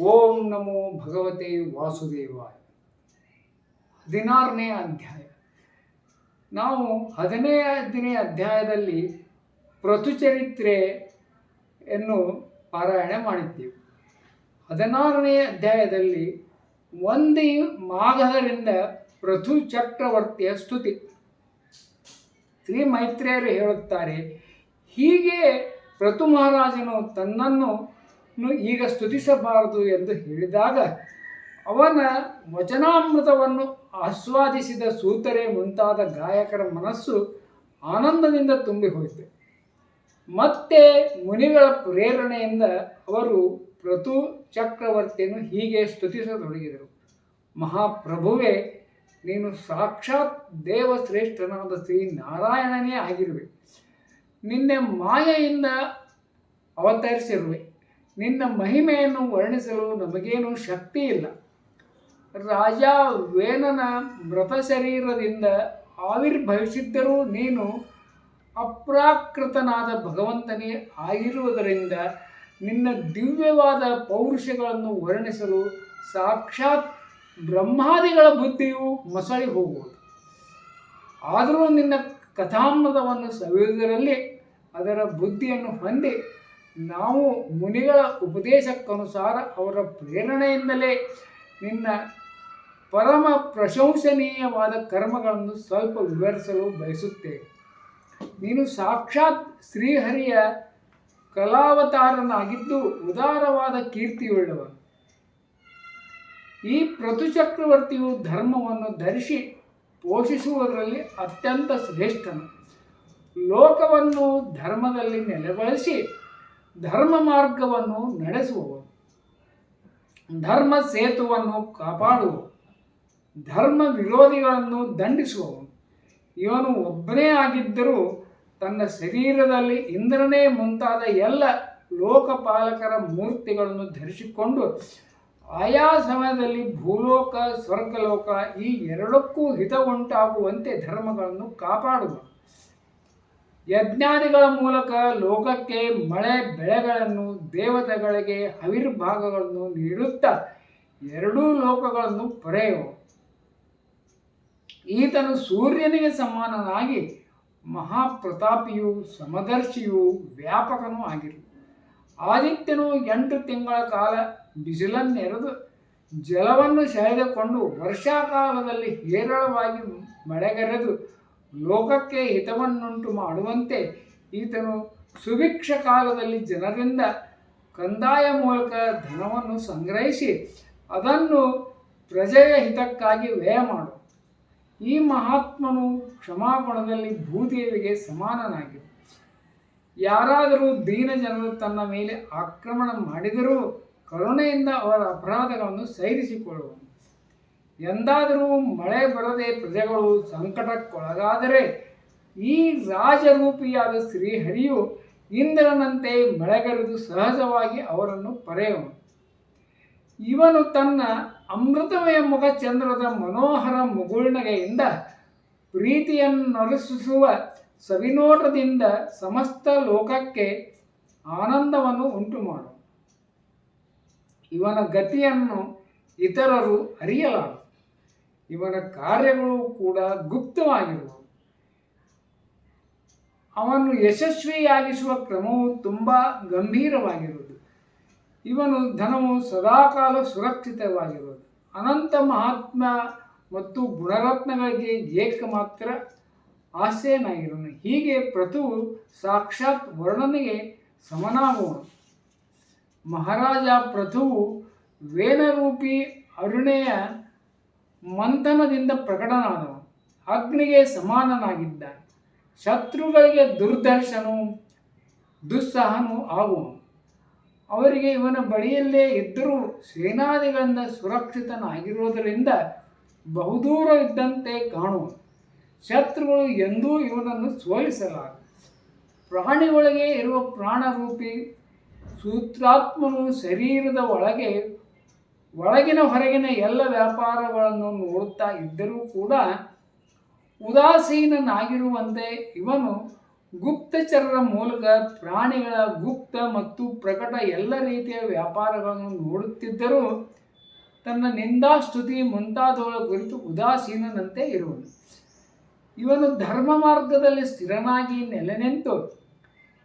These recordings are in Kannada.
ಓಂ ನಮೋ ಭಗವತೆ ವಾಸುದೇವಾಯ. ಹದಿನಾರನೇ ಅಧ್ಯಾಯ. ನಾವು ಹದಿನೈದನೇ ಅಧ್ಯಾಯದಲ್ಲಿ ಪ್ರತುಚರಿತ್ರೆಯನ್ನು ಪಾರಾಯಣ ಮಾಡಿದ್ದೇವೆ. ಹದಿನಾರನೇ ಅಧ್ಯಾಯದಲ್ಲಿ ಒಂದೇ ಮಾಘದರಿಂದ ಪ್ರಥು ಚಕ್ರವರ್ತಿಯ ಸ್ತುತಿ. ಶ್ರೀ ಮೈತ್ರೇಯರು ಹೇಳುತ್ತಾರೆ, ಹೀಗೆ ಪ್ರಥು ಮಹಾರಾಜನು ತನ್ನನ್ನು ಈಗ ಸ್ತುತಿಸಬಾರದು ಎಂದು ಹೇಳಿದಾಗ, ಅವನ ವಚನಾಮೃತವನ್ನು ಆಸ್ವಾದಿಸಿದ ಸೂತರೆ ಮುಂತಾದ ಗಾಯಕರ ಮನಸ್ಸು ಆನಂದದಿಂದ ತುಂಬಿ ಹೋಯಿತು. ಮತ್ತೆ ಮುನಿಗಳ ಪ್ರೇರಣೆಯಿಂದ ಅವರು ಪ್ರತು ಚಕ್ರವರ್ತಿಯನ್ನು ಹೀಗೆ ಸ್ತುತಿಸತೊಡಗಿದರು. ಮಹಾಪ್ರಭುವೇ, ನೀನು ಸಾಕ್ಷಾತ್ ದೇವಶ್ರೇಷ್ಠನಾದ ಶ್ರೀ ನಾರಾಯಣನೇ ಆಗಿರುವೆ. ನಿನ್ನೆ ಮಾಯೆಯಿಂದ ಅವತರಿಸಿರುವೆ. ನಿನ್ನ ಮಹಿಮೆಯನ್ನು ವರ್ಣಿಸಲು ನಮಗೇನು ಶಕ್ತಿ ಇಲ್ಲ. ರಾಜ ವೇನನ ಮೃತ ಶರೀರದಿಂದ ಆವಿರ್ಭವಿಸಿದ್ದರೂ ನೀನು ಅಪ್ರಾಕೃತನಾದ ಭಗವಂತನೇ ಆಗಿರುವುದರಿಂದ ನಿನ್ನ ದಿವ್ಯವಾದ ಪೌರುಷಗಳನ್ನು ವರ್ಣಿಸಲು ಸಾಕ್ಷಾತ್ ಬ್ರಹ್ಮಾದಿಗಳ ಬುದ್ಧಿಯು ಮಸಳಿ ಹೋಗುವುದು. ಆದರೂ ನಿನ್ನ ಕಥಾಮೃತವನ್ನು ಸವಿಯುವುದರಲ್ಲಿ ಅದರ ಬುದ್ಧಿಯನ್ನು ಹೊಂದಿ ನಾವು ಮುನಿಗಳ ಉಪದೇಶಕ್ಕನುಸಾರ ಅವರ ಪ್ರೇರಣೆಯಿಂದಲೇ ನಿನ್ನ ಪರಮ ಪ್ರಶಂಸನೀಯವಾದ ಕರ್ಮಗಳನ್ನು ಸ್ವಲ್ಪ ವಿವರಿಸಲು ಬಯಸುತ್ತೇವೆ. ನೀನು ಸಾಕ್ಷಾತ್ ಶ್ರೀಹರಿಯ ಕಲಾವತಾರನಾಗಿದ್ದು ಉದಾರವಾದ ಕೀರ್ತಿಯುಳ್ಳವ ಈ ಪ್ರತುಚಕ್ರವರ್ತಿಯು ಧರ್ಮವನ್ನು ಧರಿಸಿ ಪೋಷಿಸುವುದರಲ್ಲಿ ಅತ್ಯಂತ ಶ್ರೇಷ್ಠನು. ಲೋಕವನ್ನು ಧರ್ಮದಲ್ಲಿ ನೆಲೆಗೊಳಿಸಿ ಧರ್ಮ ಮಾರ್ಗವನ್ನು ನಡೆಸುವವರು. ಧರ್ಮ ಸೇತುವನ್ನು ಕಾಪಾಡುವವರು. ಧರ್ಮ ವಿರೋಧಿಗಳನ್ನು ದಂಡಿಸುವವನು ಇವನು ಒಬ್ಬನೇ ಆಗಿದ್ದರೂ ತನ್ನ ಶರೀರದಲ್ಲಿ ಇಂದ್ರನೇ ಮುಂತಾದ ಎಲ್ಲ ಲೋಕಪಾಲಕರ ಮೂರ್ತಿಗಳನ್ನು ಧರಿಸಿಕೊಂಡು ಆಯಾ ಸಮಯದಲ್ಲಿ ಭೂಲೋಕ, ಸ್ವರ್ಗಲೋಕ ಈ ಎರಡಕ್ಕೂ ಹಿತ ಉಂಟಾಗುವಂತೆ ಧರ್ಮಗಳನ್ನು ಕಾಪಾಡುವ ಯಜ್ಞಾದಿಗಳ ಮೂಲಕ ಲೋಕಕ್ಕೆ ಮಳೆ ಬೆಳೆಗಳನ್ನು ದೇವತೆಗಳಿಗೆ ಹವಿರ್ಭಾಗಗಳನ್ನು ನೀಡುತ್ತಾ ಎರಡೂ ಲೋಕಗಳನ್ನು ಪಡೆಯುವ ಈತನು ಸೂರ್ಯನಿಗೆ ಸಮಾನನಾಗಿ ಮಹಾಪ್ರತಾಪಿಯು ಸಮದರ್ಶಿಯು ವ್ಯಾಪಕನೂ ಆಗಿರು. ಆದಿತ್ಯನು ಎಂಟು ತಿಂಗಳ ಕಾಲ ಬಿಸಿಲನ್ನೆರೆದು ಜಲವನ್ನು ಸೆಳೆದುಕೊಂಡು ವರ್ಷಾಕಾಲದಲ್ಲಿ ಹೇರಳವಾಗಿ ಮಳೆಗರೆದು ಲೋಕಕ್ಕೆ ಹಿತವನ್ನುಂಟು ಮಾಡುವಂತೆ ಈತನು ಸುಭಿಕ್ಷ ಕಾಲದಲ್ಲಿ ಜನರಿಂದ ಕಂದಾಯ ಮೂಲಕ ಧನವನ್ನು ಸಂಗ್ರಹಿಸಿ ಅದನ್ನು ಪ್ರಜೆಯ ಹಿತಕ್ಕಾಗಿ ವ್ಯಯ ಮಾಡು. ಈ ಮಹಾತ್ಮನು ಕ್ಷಮಾಗುಣದಲ್ಲಿ ಭೂದೇವಿಗೆ ಸಮಾನನಾಗಿ. ಯಾರಾದರೂ ದೀನ ಜನರು ತನ್ನ ಮೇಲೆ ಆಕ್ರಮಣ ಮಾಡಿದರೂ ಕರುಣೆಯಿಂದ ಅವರ ಅಪರಾಧಗಳನ್ನು ಸೈರಿಸಿಕೊಳ್ಳುವನು ಎಂದಾದರೂ ಮಳೆ ಬರದೆ ಪ್ರಜೆಗಳು ಸಂಕಟಕ್ಕೊಳಗಾದರೆ ಈ ರಾಜರೂಪಿಯಾದ ಶ್ರೀಹರಿಯು ಇಂದ್ರನಂತೆ ಮಳೆಗರೆದು ಸಹಜವಾಗಿ ಅವರನ್ನು ಪರೆಯುವನು ಇವನು ತನ್ನ ಅಮೃತಮಯ ಮುಖ ಚಂದ್ರದ ಮನೋಹರ ಮುಗುಳ್ನಗೆಯಿಂದ ಪ್ರೀತಿಯನ್ನರಸಿಸುವ ಸವಿನೋಟದಿಂದ ಸಮಸ್ತ ಲೋಕಕ್ಕೆ ಆನಂದವನ್ನು ಉಂಟು ಮಾಡು ಇವನ ಗತಿಯನ್ನು ಇತರರು ಅರಿಯಲಾರರು. ಇವನ ಕಾರ್ಯಗಳು ಕೂಡ ಗುಪ್ತವಾಗಿರುವ ಅವನು ಯಶಸ್ವಿಯಾಗಿಸುವ ಕ್ರಮವು ತುಂಬ ಗಂಭೀರವಾಗಿರುವುದು. ಇವನು ಧನವು ಸದಾಕಾಲ ಸುರಕ್ಷಿತವಾಗಿರುವುದು. ಅನಂತ ಮಹಾತ್ಮ ಮತ್ತು ಗುಣರತ್ನಗಳಿಗೆ ಏಕಮಾತ್ರ ಆಸೆಯನಾಗಿರುವನು ಹೀಗೆ ಪ್ರತುವು ಸಾಕ್ಷಾತ್ ವರ್ಣನೆಗೆ ಸಮನಾಗುವನು. ಮಹಾರಾಜ ಪ್ರಥುವು ವೇನರೂಪಿ ಅರುಣೆಯ ಮಂಥನದಿಂದ ಪ್ರಕಟನಾದವನು. ಅಗ್ನಿಗೆ ಸಮಾನನಾಗಿದ್ದಾನೆ. ಶತ್ರುಗಳಿಗೆ ದುರ್ದರ್ಶನು ದುಸ್ಸಾಹನೂ ಆಗುವನು. ಅವರಿಗೆ ಇವನ ಬಳಿಯಲ್ಲೇ ಇದ್ದರೂ ಸೇನಾದಿಗಳಿಂದ ಸುರಕ್ಷಿತನಾಗಿರುವುದರಿಂದ ಬಹುದೂರ ಇದ್ದಂತೆ ಕಾಣುವನು. ಶತ್ರುಗಳು ಎಂದೂ ಇವನನ್ನು ಸೋಲಿಸಲಾರರು. ಪ್ರಾಣಿಗಳಿಗೆ ಇರುವ ಪ್ರಾಣರೂಪಿ ಸೂತ್ರಾತ್ಮನು ಶರೀರದ ಒಳಗೆ ಒಳಗಿನ ಹೊರಗಿನ ಎಲ್ಲ ವ್ಯಾಪಾರಗಳನ್ನು ನೋಡುತ್ತಾ ಇದ್ದರೂ ಕೂಡ ಉದಾಸೀನನಾಗಿರುವಂತೆ ಇವನು ಗುಪ್ತಚರರ ಮೂಲಕ ಪ್ರಾಣಿಗಳ ಗುಪ್ತ ಮತ್ತು ಪ್ರಕಟ ಎಲ್ಲ ರೀತಿಯ ವ್ಯಾಪಾರಗಳನ್ನು ನೋಡುತ್ತಿದ್ದರೂ ತನ್ನ ನಿಂದಾಸ್ತುತಿ ಮುಂತಾದವುಗಳ ಕುರಿತು ಉದಾಸೀನನಂತೆ ಇರುವನು. ಇವನು ಧರ್ಮ ಮಾರ್ಗದಲ್ಲಿ ಸ್ಥಿರನಾಗಿ ನೆಲೆ ನಿಂತು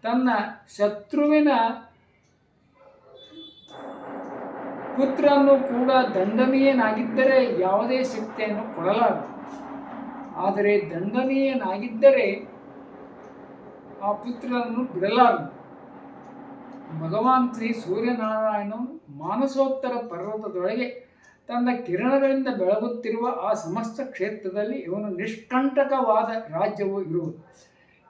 ತನ್ನ ಶತ್ರುವಿನ ಪುತ್ರನು ಕೂಡ ದಂಡನೀಯನಾಗಿದ್ದರೆ ಯಾವುದೇ ಶಕ್ತಿಯನ್ನು ಕೊಡಲಾರದು. ಆದರೆ ದಂಡನೀಯನಾಗಿದ್ದರೆ ಆ ಪುತ್ರನನ್ನು ಬಿಡಲಾರದು. ಭಗವಾನ್ ಶ್ರೀ ಸೂರ್ಯನಾರಾಯಣನು ಮಾನಸೋತ್ತರ ಪರ್ವತದೊಳಗೆ ತನ್ನ ಕಿರಣಗಳಿಂದ ಬೆಳಗುತ್ತಿರುವ ಆ ಸಮಸ್ತ ಕ್ಷೇತ್ರದಲ್ಲಿ ಇವನು ನಿಷ್ಕಂಟಕವಾದ ರಾಜ್ಯವು ಇರುವುದು.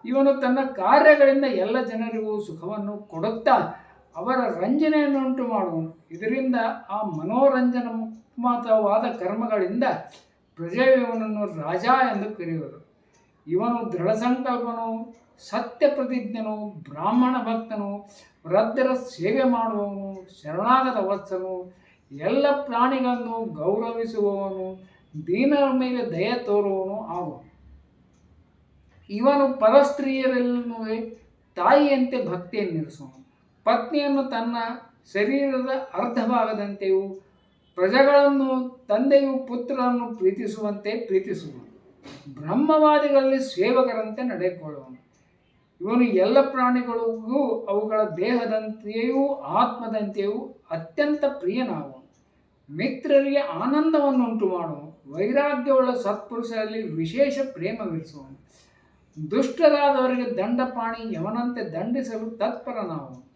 ಇವನು ತನ್ನ ಕಾರ್ಯಗಳಿಂದ ಎಲ್ಲ ಜನರಿಗೂ ಸುಖವನ್ನು ಕೊಡುತ್ತಾ ಅವರ ರಂಜನೆಯನ್ನು ಉಂಟು ಮಾಡುವನು. ಇದರಿಂದ ಆ ಮನೋರಂಜನ ಮನೋರಂಜನಮುಕ್ತವಾದ ಕರ್ಮಗಳಿಂದ ಪ್ರಜೆಯು ಇವನನ್ನು ರಾಜ ಎಂದು ಕರೆಯುವರು. ಇವನು ದೃಢ ಸಂಕಲ್ಪನು, ಸತ್ಯ ಪ್ರತಿಜ್ಞನು, ಬ್ರಾಹ್ಮಣ ಭಕ್ತನು, ವೃದ್ಧರ ಸೇವೆ ಮಾಡುವವನು, ಶರಣಾಗತ ವತ್ಸನು, ಎಲ್ಲ ಪ್ರಾಣಿಗಳನ್ನು ಗೌರವಿಸುವವನು, ದೀನರ ಮೇಲೆ ದಯ ತೋರುವವನು ಆಗುವನು. ಇವನು ಪರಸ್ತ್ರೀಯರಲ್ಲೂ ತಾಯಿಯಂತೆ ಭಕ್ತಿಯನ್ನಿರಿಸುವನು. ಪತ್ನಿಯನ್ನು ತನ್ನ ಶರೀರದ ಅರ್ಧಭಾಗದಂತೆಯೂ, ಪ್ರಜೆಗಳನ್ನು, ತಂದೆಯು ಪುತ್ರರನ್ನು ಪ್ರೀತಿಸುವಂತೆ ಪ್ರೀತಿಸುವನು. ಬ್ರಹ್ಮವಾದಿಗಳಲ್ಲಿ ಸೇವಕರಂತೆ ನಡೆಕೊಳ್ಳುವನು. ಇವನು ಎಲ್ಲ ಪ್ರಾಣಿಗಳಿಗೂ ಅವುಗಳ ದೇಹದಂತೆಯೂ, ಆತ್ಮದಂತೆಯೂ ಅತ್ಯಂತ ಪ್ರಿಯನಾಗುವನು. ಮಿತ್ರರಿಗೆ ಆನಂದವನ್ನುಂಟು ಮಾಡುವನು ವೈರಾಗ್ಯವುಳ್ಳ ಸತ್ಪುರುಷರಲ್ಲಿ ವಿಶೇಷ ಪ್ರೇಮವಿರಿಸುವನು ದುಷ್ಟರಾದವರಿಗೆ ದಂಡಪಾಣಿ, ಯವನಂತೆ ದಂಡಿಸಲು ತತ್ಪರ ನಾವು.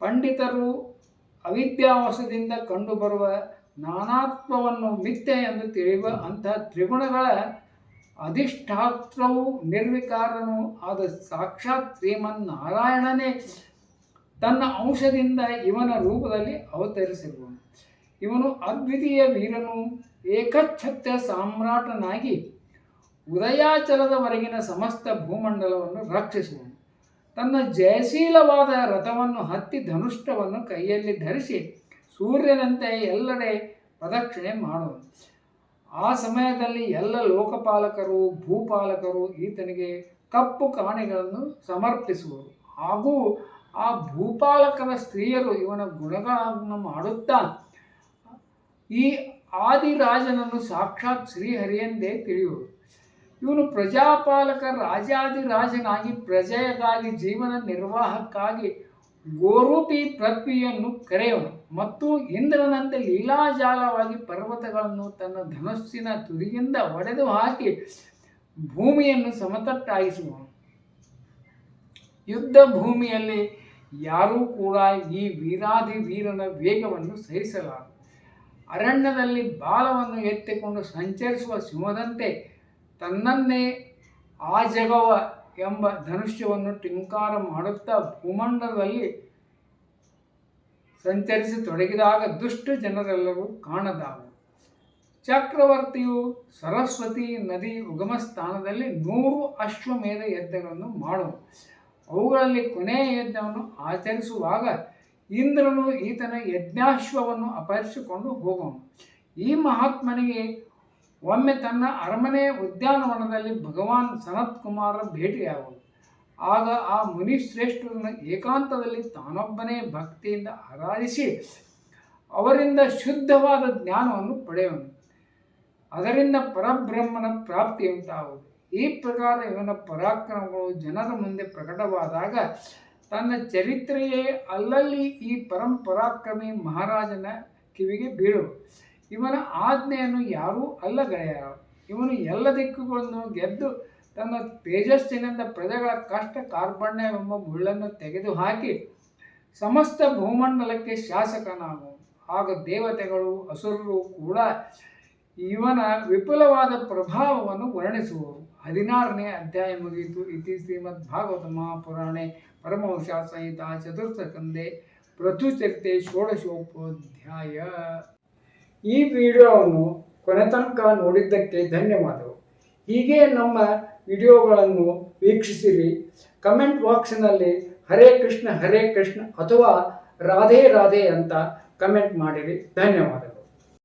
ಪಂಡಿತರು ಅವಿದ್ಯಾವಶದಿಂದ ಕಂಡುಬರುವ ನಾನಾತ್ಮವನ್ನು ಮಿಥ್ಯೆ ಎಂದು ತಿಳಿಯುವ ಅಂತಹ ತ್ರಿಗುಣಗಳ ಅಧಿಷ್ಠಾತ್ರವು ನಿರ್ವಿಕಾರನು ಆದ ಸಾಕ್ಷಾತ್ ಶ್ರೀಮನ್ನಾರಾಯಣನೇ ತನ್ನ ಅಂಶದಿಂದ ಇವನ ರೂಪದಲ್ಲಿ ಅವತರಿಸಿರುವನು. ಇವನು ಅದ್ವಿತೀಯ ವೀರನು, ಏಕಚ್ಛತ್ಯ ಸಾಮ್ರಾಟನಾಗಿ ಉದಯಾಚಲದವರೆಗಿನ ಸಮಸ್ತ ಭೂಮಂಡಲವನ್ನು ರಕ್ಷಿಸುವನು. ತನ್ನ ಜಯಶೀಲವಾದ ರಥವನ್ನು ಹತ್ತಿ ಧನುಷ್ಠವನ್ನು ಕೈಯಲ್ಲಿ ಧರಿಸಿ ಸೂರ್ಯನಂತೆ ಎಲ್ಲೆಡೆ ಪ್ರದಕ್ಷಿಣೆ ಮಾಡುವನು. ಆ ಸಮಯದಲ್ಲಿ ಎಲ್ಲ ಲೋಕಪಾಲಕರು, ಭೂಪಾಲಕರು ಈತನಿಗೆ ಕಪ್ಪು ಕಾಣೆಗಳನ್ನು ಸಮರ್ಪಿಸುವರು. ಹಾಗೂ ಆ ಭೂಪಾಲಕರ ಸ್ತ್ರೀಯರು ಇವನ ಗುಣಗಳನ್ನು ಮಾಡುತ್ತಾ, ಈ ಆದಿರಾಜನನ್ನು ಸಾಕ್ಷಾತ್ ಶ್ರೀಹರಿಯೆಂದೇ ತಿಳಿಯುವರು. ಇವನು ಪ್ರಜಾಪಾಲಕ ರಾಜಾದಿರಾಜನಾಗಿ ಪ್ರಜೆಗಾಗಿ, ಜೀವನ ನಿರ್ವಾಹಕ್ಕಾಗಿ ಗೋರೂಪಿ ಪೃಥ್ವಿಯನ್ನು ಕರೆಯುವನು. ಮತ್ತು ಇಂದ್ರನಂತೆ ಲೀಲಾಜಾಲವಾಗಿ ಪರ್ವತಗಳನ್ನು ತನ್ನ ಧನಸ್ಸಿನ ತುದಿಯಿಂದ ಒಡೆದು ಹಾಕಿ ಭೂಮಿಯನ್ನು ಸಮತಟ್ಟಾಗಿಸುವನು ಯುದ್ಧ ಭೂಮಿಯಲ್ಲಿ ಯಾರೂ ಕೂಡ ಈ ವೀರಾದಿ ವೀರನ ವೇಗವನ್ನು ಸಹಿಸಲಾರರು. ಅರಣ್ಯದಲ್ಲಿ ಬಾಲವನ್ನು ಎತ್ತಿಕೊಂಡು ಸಂಚರಿಸುವ ಸಿಂಹದಂತೆ ತನ್ನನ್ನೇ ಆ ಜಗವ ಎಂಬ ಧನುಷ್ಯವನ್ನು ಟಿಂಕಾರ ಮಾಡುತ್ತಾ ಭೂಮಂಡಲದಲ್ಲಿ ಸಂಚರಿಸಿ ತೊಡಗಿದಾಗ ದುಷ್ಟ ಜನರೆಲ್ಲರೂ ಕಾಣದಾವು. ಚಕ್ರವರ್ತಿಯು ಸರಸ್ವತಿ ನದಿ ಉಗಮ ಸ್ಥಾನದಲ್ಲಿ ನೂರು ಅಶ್ವಮೇಧ ಯಜ್ಞಗಳನ್ನು ಮಾಡುವ. ಅವುಗಳಲ್ಲಿ ಕೊನೆಯ ಯಜ್ಞವನ್ನು ಆಚರಿಸುವಾಗ ಇಂದ್ರನು ಈತನ ಯಜ್ಞಾಶ್ವವನ್ನು ಅಪಹರಿಸಿಕೊಂಡು ಹೋಗುವನು. ಈ ಮಹಾತ್ಮನಿಗೆ ಒಮ್ಮೆ ತನ್ನ ಅರಮನೆ ಉದ್ಯಾನವನದಲ್ಲಿ ಭಗವಾನ್ ಸನತ್ ಕುಮಾರ ಭೇಟಿಯಾಗುವುದು. ಆಗ ಆ ಮುನಿಶ್ರೇಷ್ಠರನ್ನು ಏಕಾಂತದಲ್ಲಿ ತಾನೊಬ್ಬನೇ ಭಕ್ತಿಯಿಂದ ಆರಾಧಿಸಿ ಅವರಿಂದ ಶುದ್ಧವಾದ ಜ್ಞಾನವನ್ನು ಪಡೆಯುವನು. ಅದರಿಂದ ಪರಬ್ರಹ್ಮನ ಪ್ರಾಪ್ತಿ ಉಂಟಾಗುವುದು. ಈ ಪ್ರಕಾರ ಇವನ ಪರಾಕ್ರಮಗಳು ಜನರ ಮುಂದೆ ಪ್ರಕಟವಾದಾಗ ತನ್ನ ಚರಿತ್ರೆಯೇ ಅಲ್ಲಲ್ಲಿ ಈ ಪರಂಪರಾಕ್ರಮಿ ಮಹಾರಾಜನ ಕಿವಿಗೆ ಬೀಳು ಇವನ ಆಜ್ಞೆಯನ್ನು ಯಾರೂ ಅಲ್ಲಗಳೆಯರು ಇವನು ಎಲ್ಲ ದಿಕ್ಕುಗಳನ್ನು ಗೆದ್ದು ತನ್ನ ತೇಜಸ್ಸಿನಿಂದ ಪ್ರಜೆಗಳ ಕಷ್ಟ ಕಾರ್ಪಣ್ಯವೆಂಬ ಮುಳ್ಳನ್ನು ತೆಗೆದುಹಾಕಿ ಸಮಸ್ತ ಭೂಮಂಡಲಕ್ಕೆ ಶಾಸಕನಾಗುವನು ಆಗ ದೇವತೆಗಳು, ಅಸುರರು ಕೂಡ ಇವನ ವಿಪುಲವಾದ ಪ್ರಭಾವವನ್ನು ವರ್ಣಿಸುವರು. ಹದಿನಾರನೇ ಅಧ್ಯಾಯ ಮುಗಿಯಿತು. ಇತಿ ಶ್ರೀಮದ್ ಭಾಗವತ ಮಹಾಪುರಾಣೆ ಪರಮಹಂಸ ಸಂಹಿತ ಚತುರ್ಥ ಕಂದೆ ಪೃಥುಚರಿತೆ ಷೋಡಶೋಪಾಧ್ಯಾಯ. ಈ ವಿಡಿಯೋವನ್ನು ಕೊನೆ ತನಕ ನೋಡಿದ್ದಕ್ಕೆ ಧನ್ಯವಾದಗಳು. ಹೀಗೆ ನಮ್ಮ ವಿಡಿಯೋಗಳನ್ನು ವೀಕ್ಷಿಸಿರಿ. ಕಮೆಂಟ್ ಬಾಕ್ಸ್ನಲ್ಲಿ ಹರೇ ಕೃಷ್ಣ ಹರೇ ಕೃಷ್ಣ ಅಥವಾ ರಾಧೆ ರಾಧೆ ಅಂತ ಕಮೆಂಟ್ ಮಾಡಿರಿ. ಧನ್ಯವಾದಗಳು.